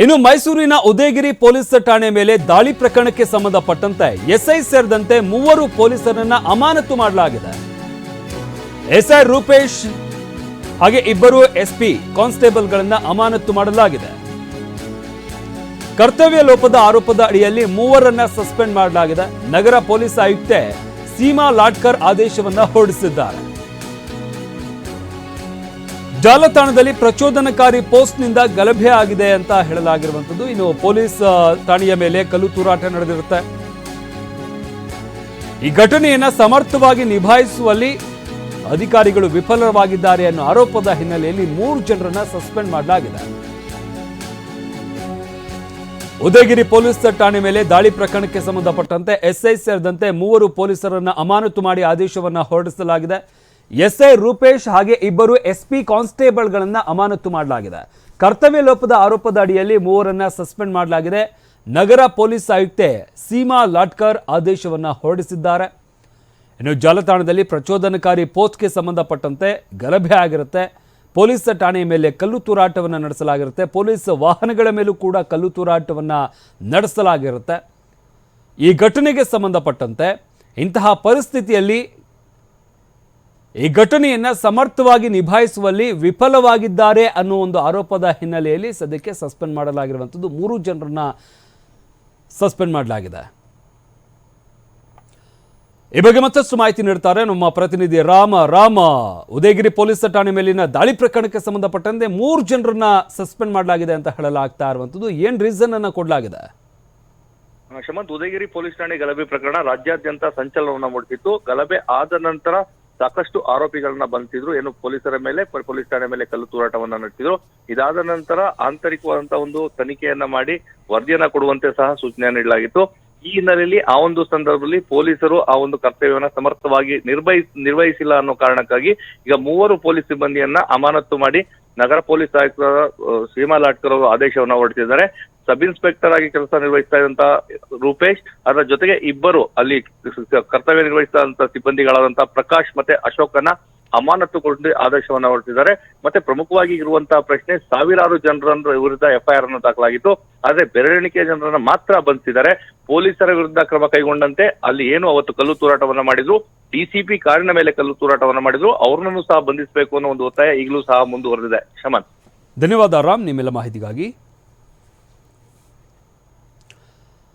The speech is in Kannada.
ಇನ್ನು ಮೈಸೂರಿನ ಉದಯಗಿರಿ ಪೊಲೀಸ್ ಠಾಣೆ ಮೇಲೆ ದಾಳಿ ಪ್ರಕರಣಕ್ಕೆ ಸಂಬಂಧಪಟ್ಟಂತೆ ಎಸ್ಐ ಸೇರಿದಂತೆ ಮೂವರು ಪೊಲೀಸರನ್ನ ಅಮಾನತು ಮಾಡಲಾಗಿದೆ. ಎಸ್ಐ ರೂಪೇಶ್ ಹಾಗೆ ಇಬ್ಬರು ಎಸ್ಪಿ ಕಾನ್ಸ್ಟೇಬಲ್ಗಳನ್ನ ಅಮಾನತು ಮಾಡಲಾಗಿದೆ. ಕರ್ತವ್ಯ ಲೋಪದ ಆರೋಪದ ಅಡಿಯಲ್ಲಿ ಮೂವರನ್ನ ಸಸ್ಪೆಂಡ್ ಮಾಡಲಾಗಿದೆ. ನಗರ ಪೊಲೀಸ್ ಆಯುಕ್ತೆ ಸೀಮಾ ಲಾಟ್ಕರ್ ಆದೇಶವನ್ನ ಹೊರಡಿಸಿದ್ದಾರೆ. ಜಾಲತಾಣದಲ್ಲಿ ಪ್ರಚೋದನಕಾರಿ ಪೋಸ್ಟ್ನಿಂದ ಗಲಭೆ ಆಗಿದೆ ಅಂತ ಹೇಳಲಾಗಿರುವಂಥದ್ದು. ಇನ್ನು ಪೊಲೀಸ್ ಠಾಣೆಯ ಮೇಲೆ ಕಲ್ಲು ತೂರಾಟ ನಡೆದಿರುತ್ತೆ. ಈ ಘಟನೆಯನ್ನು ಸಮರ್ಥವಾಗಿ ನಿಭಾಯಿಸುವಲ್ಲಿ ಅಧಿಕಾರಿಗಳು ವಿಫಲವಾಗಿದ್ದಾರೆ ಅನ್ನೋ ಆರೋಪದ ಹಿನ್ನೆಲೆಯಲ್ಲಿ ಮೂರು ಜನರನ್ನ ಸಸ್ಪೆಂಡ್ ಮಾಡಲಾಗಿದೆ. ಉದಯಗಿರಿ ಪೊಲೀಸ್ ಠಾಣೆ ಮೇಲೆ ದಾಳಿ ಪ್ರಕರಣಕ್ಕೆ ಸಂಬಂಧಪಟ್ಟಂತೆ ಎಸ್ಐ ಸೇರಿದಂತೆ ಮೂವರು ಪೊಲೀಸರನ್ನ ಅಮಾನತು ಮಾಡಿ ಆದೇಶವನ್ನ ಹೊರಡಿಸಲಾಗಿದೆ. ಎಸ್ಐ ರೂಪೇಶ್ ಹಾಗೆ ಇಬ್ಬರು ಎಸ್ಪಿ ಕಾನ್ಸ್ಟೇಬಲ್ಗಳನ್ನು ಅಮಾನತು ಮಾಡಲಾಗಿದೆ. ಕರ್ತವ್ಯ ಲೋಪದ ಆರೋಪದ ಅಡಿಯಲ್ಲಿ ಮೂವರನ್ನ ಸಸ್ಪೆಂಡ್ ಮಾಡಲಾಗಿದೆ. ನಗರ ಪೊಲೀಸ್ ಆಯುಕ್ತೆ ಸೀಮಾ ಲಾಟ್ಕರ್ ಆದೇಶವನ್ನ ಹೊರಡಿಸಿದ್ದಾರೆ. ಇನ್ನು ಜಾಲತಾಣದಲ್ಲಿ ಪ್ರಚೋದನಕಾರಿ ಪೋಸ್ಟ್ಗೆ ಸಂಬಂಧಪಟ್ಟಂತೆ ಗಲಭೆ ಆಗಿರುತ್ತೆ. ಪೊಲೀಸ್ ಠಾಣೆಯ ಮೇಲೆ ಕಲ್ಲು ತೂರಾಟವನ್ನು ನಡೆಸಲಾಗಿರುತ್ತೆ. ಪೊಲೀಸ್ ವಾಹನಗಳ ಮೇಲೂ ಕೂಡ ಕಲ್ಲು ತೂರಾಟವನ್ನು ನಡೆಸಲಾಗಿರುತ್ತೆ. ಈ ಘಟನೆಗೆ ಸಂಬಂಧಪಟ್ಟಂತೆ ಇಂತಹ ಪರಿಸ್ಥಿತಿಯಲ್ಲಿ ಈ ಘಟನೆಯನ್ನು ಸಮರ್ಥವಾಗಿ ನಿಭಾಯಿಸುವಲ್ಲಿ ವಿಫಲವಾಗಿದ್ದಾರೆ ಅನ್ನೋ ಒಂದು ಆರೋಪದ ಹಿನ್ನೆಲೆಯಲ್ಲಿ ಸದ್ಯಕ್ಕೆ ಸಸ್ಪೆಂಡ್ ಮಾಡಲಾಗಿರುವಂಥದ್ದು ಮೂರು ಜನರನ್ನ ಸಸ್ಪೆಂಡ್ ಮಾಡಲಾಗಿದೆ. ಈ ಬಗ್ಗೆ ಮತ್ತಷ್ಟು ಮಾಹಿತಿ ನೀಡ್ತಾರೆ ನಮ್ಮ ಪ್ರತಿನಿಧಿ ರಾಮ. ರಾಮ, ಉದಯಗಿರಿ ಪೊಲೀಸ್ ಠಾಣೆ ಮೇಲಿನ ದಾಳಿ ಪ್ರಕರಣಕ್ಕೆ ಸಂಬಂಧಪಟ್ಟಂತೆ ಮೂರು ಜನರನ್ನ ಸಸ್ಪೆಂಡ್ ಮಾಡಲಾಗಿದೆ ಅಂತ ಹೇಳಲಾಗ್ತಾ ಇರುವಂಥದ್ದು. ಏನ್ ರೀಸನ್ ಅನ್ನ ಕೊಡಲಾಗಿದೆ? ಶಮಂತ್ ಉದಯಗಿರಿ ಪೊಲೀಸ್ ಠಾಣೆ ಗಲಭೆ ಪ್ರಕರಣ ರಾಜ್ಯಾದ್ಯಂತ ಸಂಚಲನವನ್ನ ಮೂಡಿಸಿತ್ತು ಗಲಭೆ ಆದ ನಂತರ ಸಾಕಷ್ಟು ಆರೋಪಿಗಳನ್ನ ಬಂಧಿಸಿದ್ರು. ಏನು ಪೊಲೀಸರ ಮೇಲೆ, ಪೊಲೀಸ್ ಠಾಣೆ ಮೇಲೆ ಕಲ್ಲು ತೂರಾಟವನ್ನ ನಡೆಸಿದ್ರು. ಇದಾದ ನಂತರ ಆಂತರಿಕವಾದಂತಹ ಒಂದು ತನಿಖೆಯನ್ನ ಮಾಡಿ ವರದಿಯನ್ನ ಕೊಡುವಂತೆ ಸಹ ಸೂಚನೆ ನೀಡಲಾಗಿತ್ತು. ಈ ಹಿನ್ನೆಲೆಯಲ್ಲಿ ಆ ಒಂದು ಸಂದರ್ಭದಲ್ಲಿ ಪೊಲೀಸರು ಆ ಒಂದು ಕರ್ತವ್ಯವನ್ನ ಸಮರ್ಥವಾಗಿ ನಿರ್ವಹಿಸ್ ನಿರ್ವಹಿಸಿಲ್ಲ ಅನ್ನೋ ಕಾರಣಕ್ಕಾಗಿ ಈಗ ಮೂವರು ಪೊಲೀಸ್ ಸಿಬ್ಬಂದಿಯನ್ನ ಅಮಾನತು ಮಾಡಿ ನಗರ ಪೊಲೀಸ್ ಆಯುಕ್ತರ ಸೀಮಾ ಲಾಟ್ಕರ್ ಅವರು ಆದೇಶವನ್ನ ಹೊರಡಿಸಿದ್ದಾರೆ. ಸಬ್ ಇನ್ಸ್ಪೆಕ್ಟರ್ ಆಗಿ ಕೆಲಸ ನಿರ್ವಹಿಸ್ತಾ ಇದ್ದಂತ ರೂಪೇಶ್, ಅದರ ಜೊತೆಗೆ ಇಬ್ಬರು ಅಲ್ಲಿ ಕರ್ತವ್ಯ ನಿರ್ವಹಿಸ್ತಾ ಸಿಬ್ಬಂದಿಗಳಾದಂತ ಸಿಬ್ಬಂದಿಗಳಾದಂತಹ ಪ್ರಕಾಶ್ ಮತ್ತೆ ಅಶೋಕನ ಅಮಾನತುಗೊಂಡು ಆದೇಶವನ್ನ ಹೊರಡಿಸಿದ್ದಾರೆ ಮತ್ತೆ ಪ್ರಮುಖವಾಗಿ ಇರುವಂತಹ ಪ್ರಶ್ನೆ, ಸಾವಿರಾರು ಜನರ ವಿರುದ್ಧ ಎಫ್ಐಆರ್ ಅನ್ನು ದಾಖಲಾಗಿತ್ತು. ಆದ್ರೆ ಬೆರಳೆಣಿಕೆ ಜನರನ್ನ ಮಾತ್ರ ಬಂಧಿಸಿದ್ದಾರೆ. ಪೊಲೀಸರ ವಿರುದ್ಧ ಕ್ರಮ ಕೈಗೊಂಡಂತೆ ಅಲ್ಲಿ ಏನು ಅವತ್ತು ಕಲ್ಲು ತೂರಾಟವನ್ನ ಮಾಡಿದ್ರು. ಡಿಸಿಪಿ ಕಾರಿನ ಮೇಲೆ ಕಲ್ಲು ತೂರಾಟವನ್ನ ಮಾಡಿದ್ರು. ಅವ್ರನ್ನೂ ಸಹ ಬಂಧಿಸಬೇಕು ಅನ್ನೋ ಒಂದು ಒತ್ತಾಯ ಈಗಲೂ ಸಹ ಮುಂದುವರೆದಿದೆ. ಶಮನ್. ಧನ್ಯವಾದ ರಾಮ್, ನಿಮ್ಮೆಲ್ಲ ಮಾಹಿತಿಗಾಗಿ.